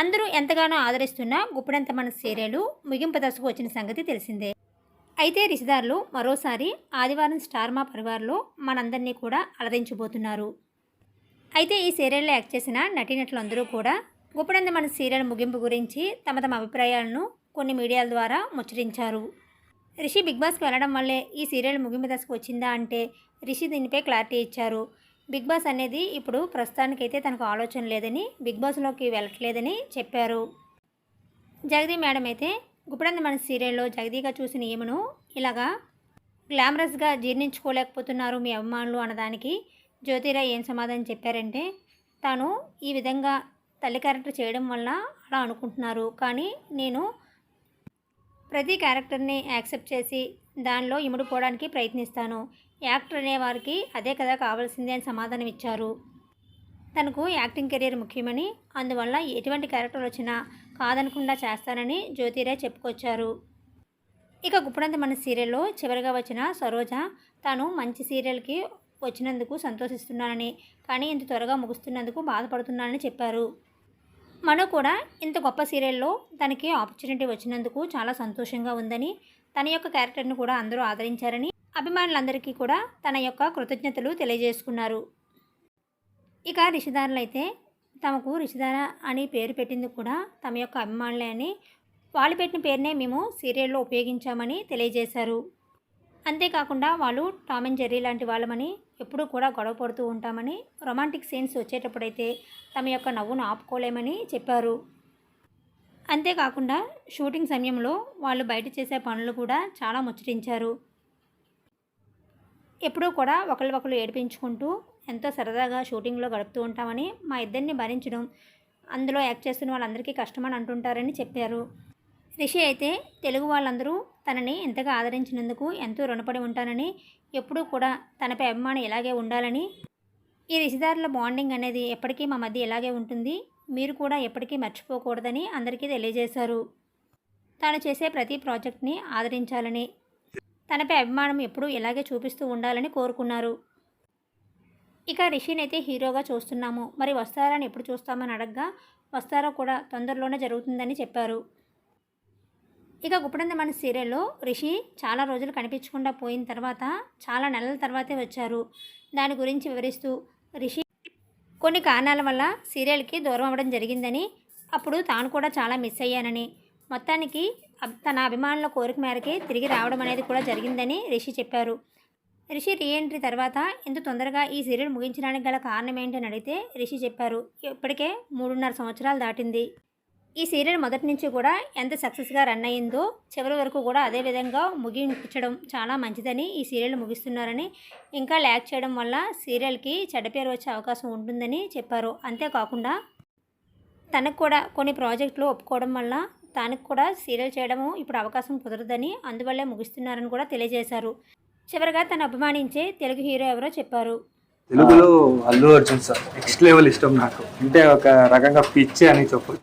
అందరూ ఎంతగానో ఆదరిస్తున్న గుప్పెడంత మన సీరియల్ ముగింపు దశకు వచ్చిన సంగతి తెలిసిందే. అయితే రిషిదారులు మరోసారి ఆదివారం స్టార్ మా పరివార్లో మనందరినీ కూడా అలరించబోతున్నారు. అయితే ఈ సీరియల్లో యాక్ట్ చేసిన నటీనటులందరూ కూడా గుప్పెడంత మన సీరియల్ ముగింపు గురించి తమ తమ అభిప్రాయాలను కొన్ని మీడియాల ద్వారా ముచ్చరించారు రిషి బిగ్ బాస్కి వెళ్ళడం వల్లే ఈ సీరియల్ ముగింపు దశకు వచ్చిందా అంటే రిషి దీనిపై క్లారిటీ ఇచ్చారు. బిగ్ బాస్ అనేది ఇప్పుడు ప్రస్తుతానికైతే తనకు ఆలోచన లేదని బిగ్ బాస్లోకి వెళ్ళట్లేదని చెప్పారు. జగదీ మేడం అయితే గుప్పడంది మన సీరియల్లో జగదీగా చూసిన ఈమెను ఇలాగా గ్లామరస్గా జీర్ణించుకోలేకపోతున్నారు మీ అభిమానులు అన్నదానికి జ్యోతిరా ఏం సమాధానం చెప్పారంటే తాను ఈ విధంగా తల్లి క్యారెక్టర్ చేయడం వల్ల అలా అనుకుంటున్నారు. కానీ నేను ప్రతి క్యారెక్టర్ని యాక్సెప్ట్ చేసి దానిలో ఇముడుకోవడానికి ప్రయత్నిస్తాను. యాక్టర్ అనే వారికి అదే కదా కావాల్సిందే అని సమాధానం ఇచ్చారు. తనకు యాక్టింగ్ కెరీర్ ముఖ్యమని అందువల్ల ఎటువంటి క్యారెక్టర్ వచ్చినా కాదనకుండా చేస్తానని జ్యోతిరాయ్ చెప్పుకొచ్చారు. ఇక గుప్పడంత మన సీరియల్లో చివరిగా వచ్చిన సరోజ తాను మంచి సీరియల్కి వచ్చినందుకు సంతోషిస్తున్నానని కానీ ఇంత త్వరగా ముగుస్తున్నందుకు బాధపడుతున్నానని చెప్పారు. మను కూడా ఇంత గొప్ప సీరియల్లో తనకి ఆపర్చునిటీ వచ్చినందుకు చాలా సంతోషంగా ఉందని తన యొక్క క్యారెక్టర్ను కూడా అందరూ ఆదరించారని అభిమానులందరికీ కూడా తన యొక్క కృతజ్ఞతలు తెలియజేసుకున్నారు. ఇక రిషిదారులు అయితే తమకు రిషిదార అని పేరు పెట్టింది కూడా తమ యొక్క అభిమానులే అని వాళ్ళు పెట్టిన పేరునే మేము సీరియల్లో ఉపయోగించామని తెలియజేశారు. అంతేకాకుండా వాళ్ళు టామ్ అండ్ జెర్రీ లాంటి వాళ్ళమని ఎప్పుడూ కూడా గొడవ పడుతూ ఉంటామని రొమాంటిక్ సీన్స్ వచ్చేటప్పుడైతే తమ యొక్క నవ్వును ఆపుకోలేమని చెప్పారు. అంతేకాకుండా షూటింగ్ సమయంలో వాళ్ళు బయట చేసే పనులు కూడా చాలా ముచ్చటించారు. ఎప్పుడూ కూడా ఒకళ్ళు ఒకళ్ళు ఏడిపించుకుంటూ ఎంతో సరదాగా షూటింగ్లో గడుపుతూ ఉంటామని మా ఇద్దరిని భరించడం అందులో యాక్ట్ చేస్తున్న వాళ్ళందరికీ కష్టమని అంటుంటారని చెప్పారు. రిషి అయితే తెలుగు వాళ్ళందరూ తనని ఎంతగా ఆదరించినందుకు ఎంతో రుణపడి ఉంటానని ఎప్పుడూ కూడా తనపై అభిమానం ఇలాగే ఉండాలని? ఈ రిషిదారుల బాండింగ్ అనేది ఎప్పటికీ మా మధ్య ఇలాగే ఉంటుంది. మీరు కూడా ఎప్పటికీ మర్చిపోకూడదని అందరికీ తెలియజేశారు. తాను చేసే ప్రతి ప్రాజెక్ట్ని ఆదరించాలని తనపై అభిమానం ఎప్పుడూ ఇలాగే చూపిస్తూ ఉండాలని కోరుకున్నారు. ఇక రిషినైతే హీరోగా చూస్తున్నాము. మరి వస్తారని ఎప్పుడు చూస్తామని అడగ్గా వస్తారో కూడా తొందరలోనే జరుగుతుందని చెప్పారు. ఇక గుప్పడంద మన సీరియల్లో రిషి చాలా రోజులు కనిపించకుండా పోయిన తర్వాత చాలా నెలల తర్వాతే వచ్చారు. దాని గురించి వివరిస్తూ రిషి కొన్ని కారణాల వల్ల సీరియల్కి దూరం అవ్వడం జరిగిందని అప్పుడు తాను కూడా చాలా మిస్ అయ్యానని మొత్తానికి తన అభిమానుల కోరిక మేరకే తిరిగి రావడం అనేది కూడా జరిగిందని రిషి చెప్పారు. రిషి రీఎంట్రీ తర్వాత ఇంత తొందరగా ఈ సీరియల్ ముగించడానికి గల కారణం ఏంటని అడిగితే రిషి చెప్పారు. ఇప్పటికే మూడున్నర సంవత్సరాలు దాటింది. ఈ సీరియల్ మొదటి నుంచి కూడా ఎంత సక్సెస్గా రన్ అయ్యిందో చివరి వరకు కూడా అదే విధంగా ముగించడం చాలా మంచిదని ఈ సీరియల్ ముగిస్తున్నారని ఇంకా ల్యాక్ చేయడం వల్ల సీరియల్కి చెడ్డ పేరు వచ్చే అవకాశం ఉంటుందని చెప్పారు. అంతేకాకుండా తనకు కూడా కొన్ని ప్రాజెక్టులు ఒప్పుకోవడం వల్ల తనకు కూడా సీరియల్ చేయడము ఇప్పుడు అవకాశం కుదరదని అందువల్లే ముగిస్తున్నారని కూడా తెలియజేశారు. చివరిగా తను అభిమానించే తెలుగు హీరో ఎవరో చెప్పారు. తెలుగులో Allu Arjun sir. Next level ఇష్టం నాకు. అంటే ఒక రకంగా పిచ్చే అని చెప్పొచ్చు.